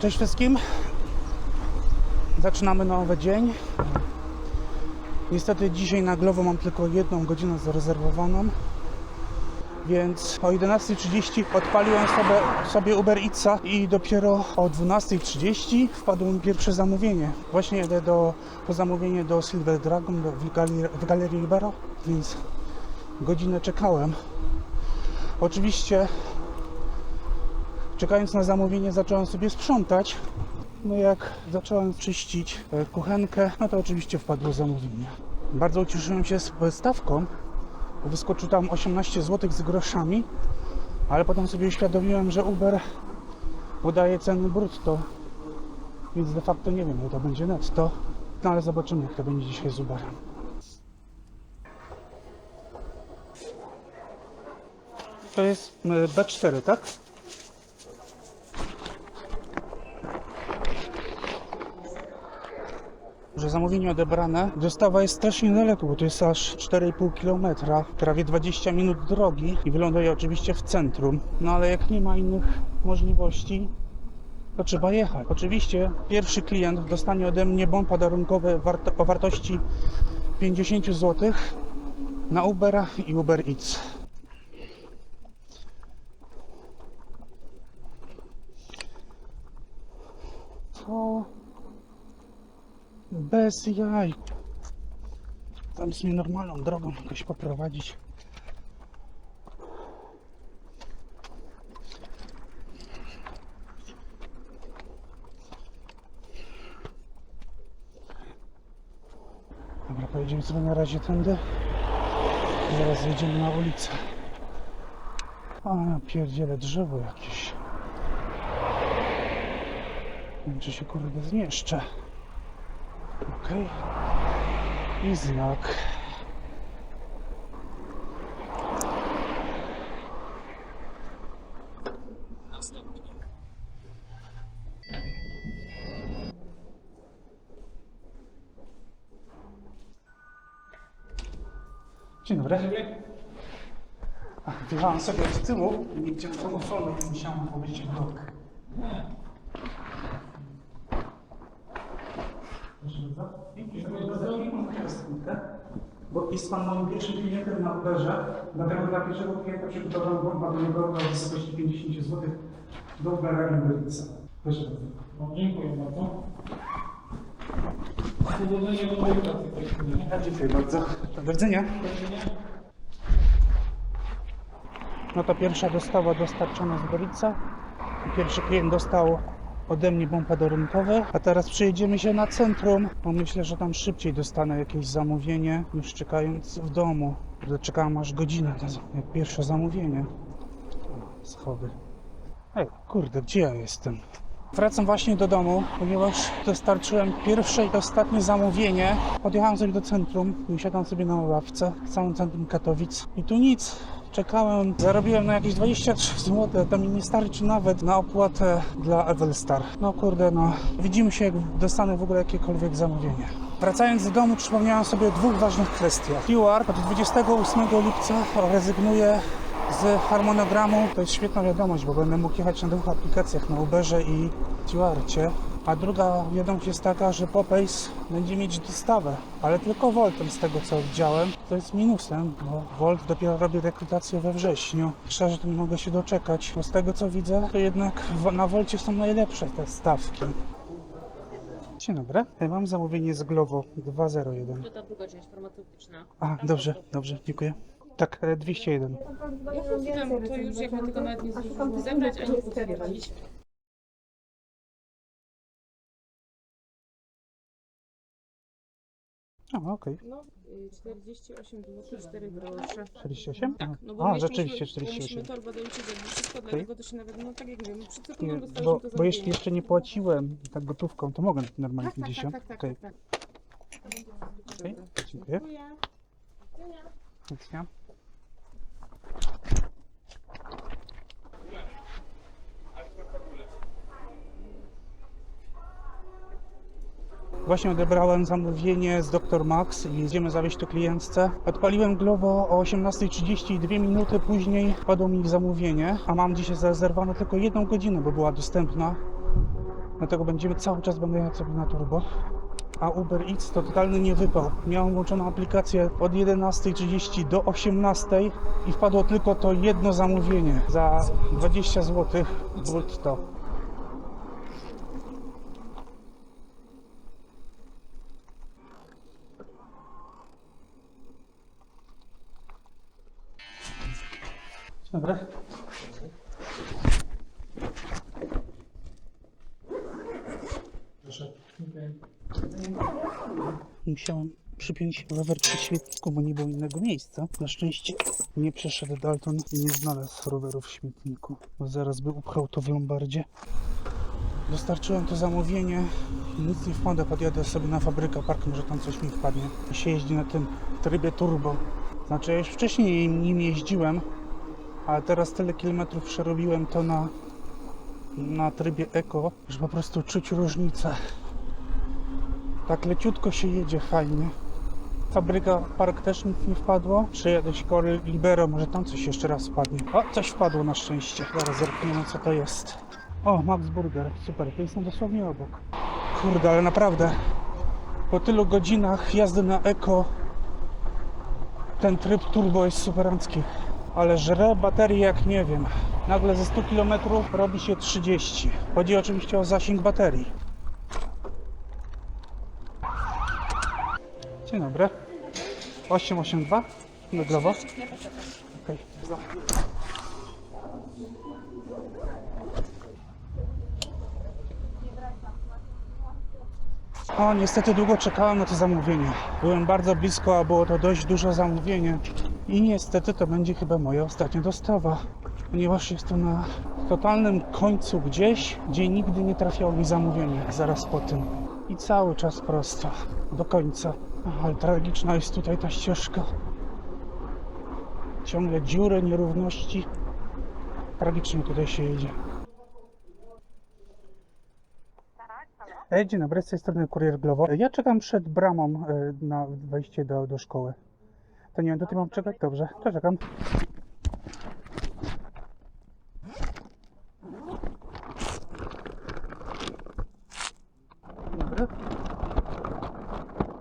Cześć wszystkim. Zaczynamy nowy dzień. Niestety dzisiaj na Glovo mam tylko jedną godzinę zarezerwowaną. Więc o 11.30 odpaliłem sobie, sobie Uber Eatsa i dopiero o 12.30 wpadło mi pierwsze zamówienie. Właśnie jedę do, po zamówienie do Silver Dragon do, w, w Galerii Libero, więc godzinę czekałem. Oczywiście czekając na zamówienie zacząłem sobie sprzątać. No jak zacząłem czyścić e, kuchenkę, no to oczywiście wpadło zamówienie. Bardzo ucieszyłem się z stawką, wyskoczył tam 18 zł z groszami, ale potem sobie uświadomiłem, że Uber podaje ceny brutto, więc de facto nie wiem, ile to będzie netto. No ale zobaczymy, jak to będzie dzisiaj z Uberem. To jest e, B4, tak? Że zamówienie odebrane. Dostawa jest strasznie daleko, bo to jest aż 4,5 km, prawie 20 minut drogi i wyląduje oczywiście w centrum. No ale jak nie ma innych możliwości, to trzeba jechać. Oczywiście pierwszy klient dostanie ode mnie bon podarunkowy o wartości 50 zł na Ubera i Uber Eats. Bez jaj. Tam mnie normalną drogą jakoś poprowadzić. Dobra, pojedziemy sobie na razie tędy. Zaraz jedziemy na ulicę. A, pierdziele drzewo jakieś. Nie wiem, czy się kurde zmieszczę. Okej. I znak. Dzień dobry. Wjechałem sobie od tyłu i nie chciałem telefonu, musiałem powiedzieć blok. Proszę bardzo. Dziękuję bardzo. Mam kierowcę. Bo jest Pan moim pierwszym klientem na Uberze, dlatego dla pierwszego klienta przygotowałem bomba do niego o wysokości 50 zł do Ubera i Uberca. Proszę bardzo. No, dziękuję bardzo. Powodzenia do mojej pracy chwili. Ja Dziękuję bardzo. Do widzenia. No to pierwsza dostawa dostarczona z Gorica. Pierwszy klient dostał ode mnie bomba dorynkowe, a teraz przejedziemy się na centrum, bo myślę, że tam szybciej dostanę jakieś zamówienie niż czekając w domu. Czekałem aż godzinę na pierwsze zamówienie. Schody. Ej, kurde, gdzie ja jestem? Wracam właśnie do domu, ponieważ dostarczyłem pierwsze i ostatnie zamówienie. Podjechałem sobie do centrum i usiadłem sobie na ławce w całym centrum Katowic. I tu nic. Czekałem, zarobiłem na jakieś 23 zł, to mi nie starczy nawet na opłatę dla Evelstar. No kurde, no. Widzimy się, jak dostanę w ogóle jakiekolwiek zamówienie. Wracając do domu, przypomniałem sobie o dwóch ważnych kwestiach. QR od 28 lipca rezygnuje z harmonogramu. To jest świetna wiadomość, bo będę mógł jechać na dwóch aplikacjach, na Uberze i Stewarcie. A druga wiadomość jest taka, że Popace będzie mieć dostawę, ale tylko Voltem z tego co widziałem. To jest minusem, bo Volt dopiero robi rekrutację we wrześniu. Szczerze to nie mogę się doczekać, bo z tego co widzę, to jednak na Volcie są najlepsze te stawki. Dzień dobry, Ja mam zamówienie z Glovo 201. To ta druga część farmaceutyczna. A, dobrze, dobrze, dziękuję. Tak, e, 201. Ja powiem, to już jakby tego nawet nie zdążyliśmy zebrać, ani potwierdzić. A, okej. No, y, 48 zł 4 grosze. 48? Tak, no bo A, my rzeczywiście musimy, bo 48. musimy torbę doliczyć jakby wszystko, dlatego to się nawet, no tak jak mówię, przed Nie, sekundą dostaliśmy bo, to bo jeśli jeszcze nie płaciłem tak gotówką, to mogę normalnie Tak, tak, 50? tak, tak, Okej, tak, tak. okej, dziękuję. Dziękuję. Akcja. Właśnie odebrałem zamówienie z Dr. Max i jedziemy zawieźć to klientce. Odpaliłem Glovo o 18.30 i dwie minuty później padło mi zamówienie, a mam dzisiaj zarezerwowane tylko jedną godzinę, bo była dostępna. Dlatego będziemy cały czas będę jechać sobie na turbo. A Uber Eats to totalny niewypał. Miałem włączoną aplikację od 11.30 do 18.00 i wpadło tylko to jedno zamówienie za 20 zł brutto. Dzień dobry. Proszę. Musiałem przypiąć rower przy śmietniku, bo nie było innego miejsca. Na szczęście nie przeszedł Dalton i nie znalazł roweru w śmietniku, bo zaraz by upchał to w lombardzie. Dostarczyłem to zamówienie i nic nie wpada, podjadę sobie na fabrykę park, może tam coś mi wpadnie. I się jeździ na tym trybie turbo. Znaczy ja już wcześniej nim jeździłem, ale teraz tyle kilometrów przerobiłem to na, na trybie eko, że po prostu czuć różnicę. Tak leciutko się jedzie fajnie. Fabryka Park też nic nie wpadło. Przejadę Kory Libero, może tam coś jeszcze raz wpadnie. O, coś wpadło na szczęście. Zaraz zerkniemy co to jest. O, Max Burger, super, to jest tam dosłownie obok. Kurde, ale naprawdę po tylu godzinach jazdy na eko ten tryb turbo jest superancki. Ale żre baterię jak nie wiem. Nagle ze 100 km robi się 30. Chodzi oczywiście o zasięg baterii. Dzień dobry. 882 Meglowo. Okej. O, niestety długo czekałem na to zamówienie. Byłem bardzo blisko, a było to dość duże zamówienie. I niestety to będzie chyba moja ostatnia dostawa. Ponieważ jest to na totalnym końcu gdzieś, gdzie nigdy nie trafiało mi zamówienie zaraz po tym. I cały czas prosto, do końca. Ale tragiczna jest tutaj ta ścieżka. Ciągle dziury, nierówności. Tragicznie tutaj się jedzie. Dzień dobry, z tej strony Kurier Glovo. E, Ja czekam przed bramą e, na wejście do, do szkoły. To nie wiem, do tej mam czekać? Dobrze, to czekam.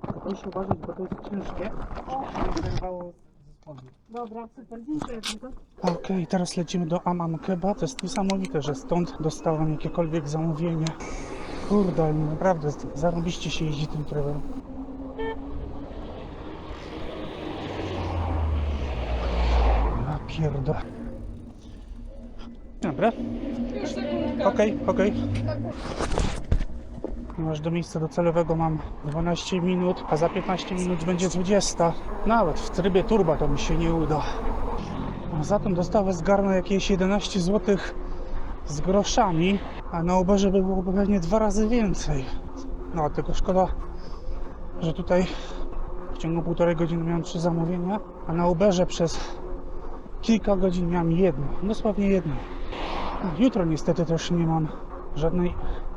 Tylko Proszę uważać, bo to jest ciężkie. Żeby się wyrwało ze. Dobra, super, dziękuję bardzo. Okej, teraz lecimy do Amam Keba. To jest niesamowite, że stąd dostałem jakiekolwiek zamówienie. Kurde, ale naprawdę zarobiście się jeździ tym trybem. Ja pierdolę. Dobra, Już sekundka. okej, okej. Ponieważ do miejsca docelowego mam 12 minut, a za 15 minut będzie 20. Nawet w trybie turba to mi się nie uda. Za tą dostawę zgarnę jakieś 11 zł z groszami, a na Uberze by byłoby pewnie dwa razy więcej. No, tylko szkoda, że tutaj w ciągu półtorej godziny miałem trzy zamówienia, a na Uberze przez kilka godzin miałem jedno, dosłownie jedno. Jutro niestety też nie mam żadnej,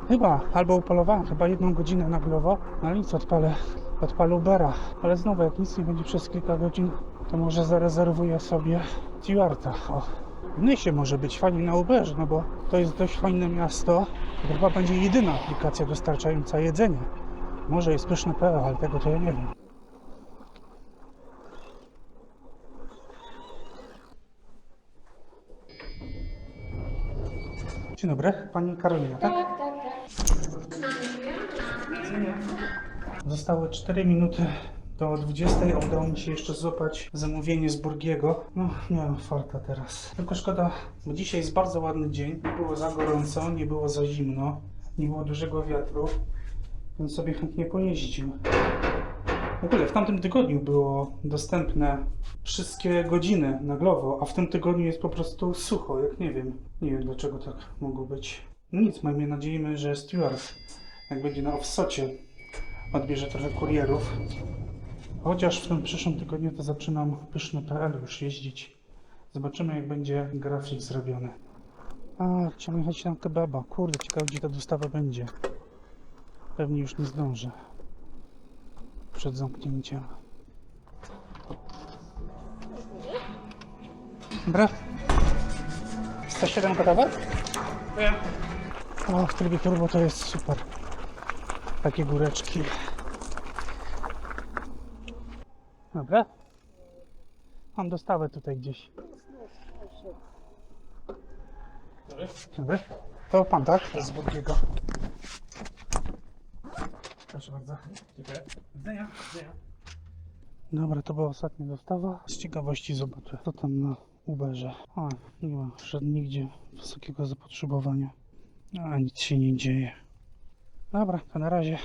chyba, albo upolowałem chyba jedną godzinę na Glovo, no ale nic, odpalę, odpalę Ubera. Ale znowu, jak nic nie będzie przez kilka godzin, to może zarezerwuję sobie Stewarta. O, w Nysie może być fajnie na Uberze, no bo to jest dość fajne miasto. To chyba będzie jedyna aplikacja dostarczająca jedzenie. Może jest pyszne.pl, ale tego to ja nie wiem. Dzień dobry, pani Karolina, tak? Tak, tak, tak. Zostały 4 minuty do 20. a Udało mi się jeszcze złapać zamówienie z Burgiego. No, nie mam farta teraz. Tylko szkoda, bo dzisiaj jest bardzo ładny dzień. Nie było za gorąco, nie było za zimno, nie było dużego wiatru, więc sobie chętnie pojeździł. W ogóle w tamtym tygodniu było dostępne wszystkie godziny na Glovo, a w tym tygodniu jest po prostu sucho, jak nie wiem. Nie wiem dlaczego tak mogło być. No nic, miejmy nadzieję, że Stewart, jak będzie na offsocie, odbierze trochę kurierów. Chociaż w tym przyszłym tygodniu to zaczynam pyszny.pl już jeździć. Zobaczymy jak będzie grafik zrobiony. A, chciałem jechać na kebaba. Kurde, ciekawe gdzie ta dostawa będzie. Pewnie już nie zdążę. Przed zamknięciem. Dobra. 107 gotowe? O, w trybie turbo to jest super. Takie góreczki. Dobra. Mam dostawę tutaj gdzieś. Dobry. To pan, tak? Z Bogiego. Proszę bardzo. Dziękuję. Widzenia. Dobra, to była ostatnia dostawa. Z ciekawości zobaczę, co tam na Uberze. O, nie ma nigdzie wysokiego zapotrzebowania. A nic się nie dzieje. Dobra, to na razie.